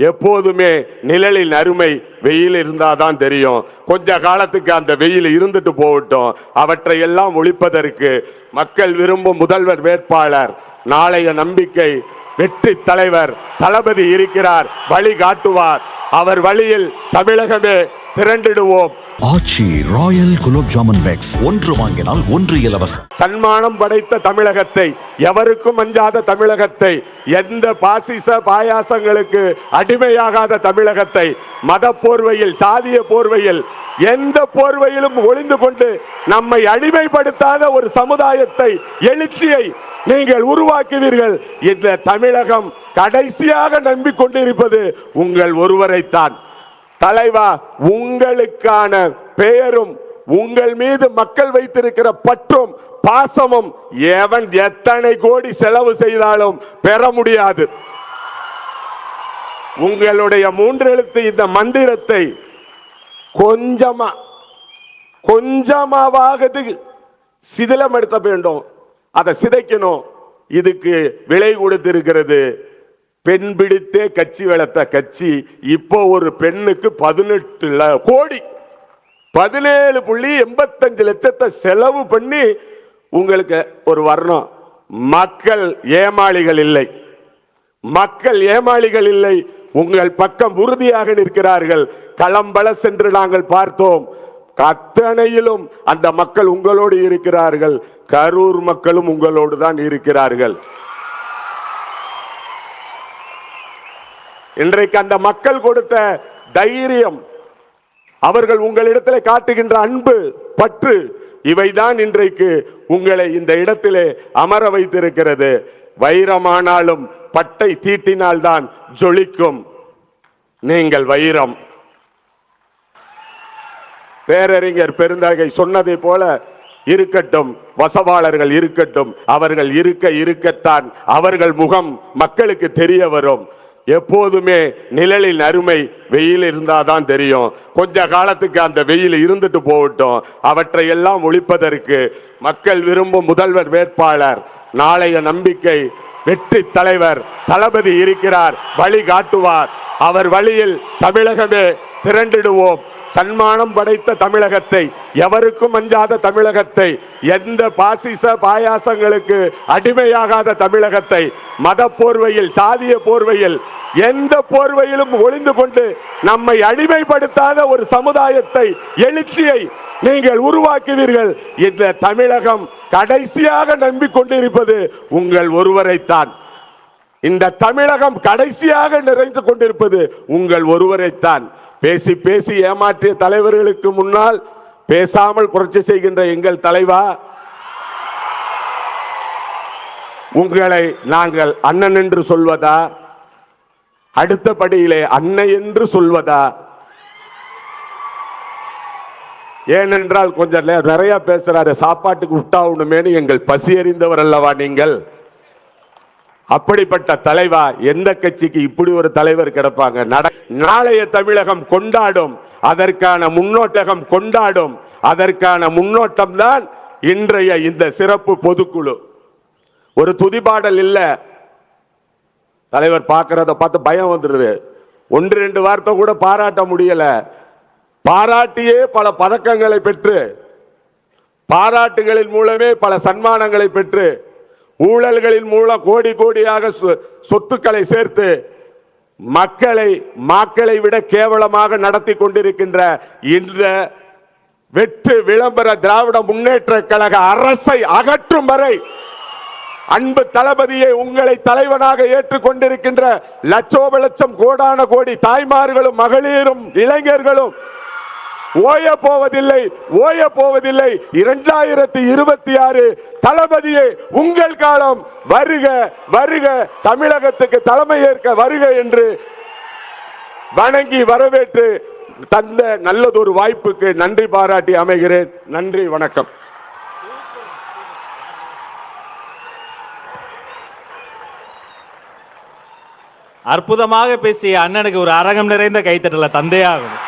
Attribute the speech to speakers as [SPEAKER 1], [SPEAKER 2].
[SPEAKER 1] எப்போதுமே நிழலின் அருமை வெயில் இருந்தாதான் தெரியும். கொஞ்ச காலத்துக்கு அந்த வெயில் இருந்துட்டு போகட்டும். அவற்றை எல்லாம் ஒழிப்பதற்கு மக்கள் விரும்பும் முதல்வர் வேட்பாளர் நாளைய நம்பிக்கை வெற்றி தலைவர் தளபதி இருக்கிறார் வழி காட்டுவார் அவர் வழியில் தமிழகமே திரண்டிடுவோம்.
[SPEAKER 2] ஆச்சி ராயல் குலோப் ஜாமுன் பேக்ஸ் ஒன்று வாங்கினால் ஒன்று இலவசம்.
[SPEAKER 1] தன்மானம் படைத்த தமிழகத்தை எவருக்கும் அஞ்சாத தமிழகத்தை எந்த பாசிச பாயாசங்களுக்கு அடிமையாகாத தமிழகத்தை மத போர்வையில் சாதிய போர்வையில் எந்த போர்வையிலும் ஒளிந்து கொண்டு நம்மை அடிமைப்படுத்தாத ஒரு சமுதாயத்தை எழுச்சியை நீங்கள் உருவாக்குவீர்கள் இந்த தமிழகம் கடைசியாக நம்பிக்கொண்டிருப்பது உங்கள் ஒருவரைத்தான். தலைவா உங்களுக்கான பெயரும் உங்கள் மீது மக்கள் வைத்திருக்கிற பற்றும் பாசமும் எவன் எத்தனை கோடி செலவு செய்தாலும் பெற முடியாது. உங்களுடைய மூன்றெழுத்து இந்த மந்திரத்தை கொஞ்சமா கொஞ்சமாவது சிதிலப்படுத்த வேண்டும். அதை சிதைக்கணும். இதுக்கு விலை கொடுத்திருக்கிறது. பெண் பிடித்தே கட்சி வளர்த்த கட்சி. இப்போ ஒரு பெண்ணுக்கு பதினெட்டு கோடி. பதினேழு புள்ளி எண்பத்தஞ்சு லட்சத்தை செலவு பண்ணி உங்களுக்கு ஒரு வர்ணம். மக்கள் ஏமாளிகள் இல்லை. மக்கள் ஏமாளிகள் இல்லை. உங்கள் பக்கம் உறுதியாக நிற்கிறார்கள். களம்பல சென்று நாங்கள் பார்த்தோம். அத்தனையிலும் அந்த மக்கள் உங்களோடு இருக்கிறார்கள். கரூர் மக்களும் உங்களோடு தான் இருக்கிறார்கள். இன்றைக்கு அந்த மக்கள் கொடுத்த தைரியம் அவர்கள் உங்களிடத்தில் காட்டுகின்ற அன்பு பற்று இவைதான் இன்றைக்கு உங்களை இந்த இடத்திலே அமர வைத்திருக்கிறது. வைரமானாலும் பட்டை தீட்டினால்தான் ஜொலிக்கும். நீங்கள் வைரம். பேரறிஞர் பெருந்தகை சொன்னதை போல இருக்கட்டும் வசவாளர்கள் இருக்கட்டும் அவர்கள் இருக்க இருக்கத்தான் அவர்கள் முகம் மக்களுக்கு தெரிய வரும். எப்போதுமே நிழலின் அருமை வெயில் இருந்தாதான் தெரியும். கொஞ்ச காலத்துக்கு அந்த வெயில் இருந்துட்டு போகட்டும். அவற்றை எல்லாம் ஒழிப்பதற்கு மக்கள் விரும்பும் முதல்வர் வேட்பாளர் நாளைய நம்பிக்கை வெற்றி தலைவர் தளபதி இருக்கிறார் வழி காட்டுவார். அவர் வழியில் தமிழகமே திரண்டிடுவோம். தன்மானம் படைத்த தமிழகத்தை எவருக்கும் அஞ்சாத தமிழகத்தை எந்த பாசிச பாயாசங்களுக்கு அடிமையாகாத தமிழகத்தை மத போர்வையில் சாதிய போர்வையில் எந்த போர்வையிலும் ஒளிந்து கொண்டு நம்மை அடிமைப்படுத்தாத ஒரு சமுதாயத்தை எழுச்சியை நீங்கள் உருவாக்குவீர்கள். இந்த தமிழகம் கடைசியாக நம்பிக்கொண்டிருப்பது உங்கள் ஒருவரைத்தான். இந்த தமிழகம் கடைசியாக நிறைந்து கொண்டிருப்பது உங்கள் ஒருவரைத்தான். பேசி பேசி ஏமாற்றிய தலைவர்களுக்கு முன்னால் பேசாமல் புரட்சி செய்கின்ற எங்கள் தலைவா உங்களை நாங்கள் அண்ணன் என்று சொல்வதா அடுத்த படியிலே அன்னை என்று சொல்வதா? ஏனென்றால் கொஞ்சம் நிறைய பேசுறாரு சாப்பாட்டுக்கு விட்டாவுணுமேனு எங்கள் பசி அறிந்தவர் அல்லவா நீங்கள்? அப்படிப்பட்ட தலைவா எந்த கட்சிக்கு இப்படி ஒரு தலைவர் கிடப்பாங்க? நட- நாளைய தமிழகம் கொண்டாடும் அதற்கான முன்னோட்டகம் கொண்டாடும் அதற்கான முன்னோட்டம் தான் இன்றைய இந்த சிறப்பு பொதுக்குழு. ஒரு துதிப்பாடல் இல்ல. தலைவர் பார்க்கறத பார்த்து பயம் வந்துடுது ஒன்று ரெண்டு வார்த்தை கூட பாராட்ட முடியல. பாராட்டியே பல பதக்கங்களை பெற்று பாராட்டுகளின் மூலமே பல சன்மானங்களை பெற்று ஊழல்களின் மூலம் கோடி கோடியாக சொ- சொத்துக்களை சேர்த்து மக்களை மாக்களை விட கேவலமாக நடத்தி கொண்டிருக்கின்ற இந்த வெற்று விளம்பர திராவிட முன்னேற்ற கழக அரசை அகற்றும் வரை அன்பு தளபதியை உங்களை தலைவனாக ஏற்றுக்கொண்டிருக்கின்ற லட்சோப லட்சம் கோடான கோடி தாய்மார்களும் மகளிரும் இளைஞர்களும் ஓய போவதில்லை ஓய போவதில்லை. இரண்டாயிரத்தி இருபத்தி ஆறு தளபதியே உங்கள் காலம் வருக வருக தமிழகத்துக்கு தலைமை ஏற்க வருக என்று வணங்கி வரவேற்று தந்த நல்லதொரு வாய்ப்புக்கு நன்றி பாராட்டி அமைகிறேன். நன்றி வணக்கம்.
[SPEAKER 3] அற்புதமாக பேசிய அண்ணனுக்கு ஒரு அரங்கம் நிறைந்த கைத்தட்டல தந்தையாகும்.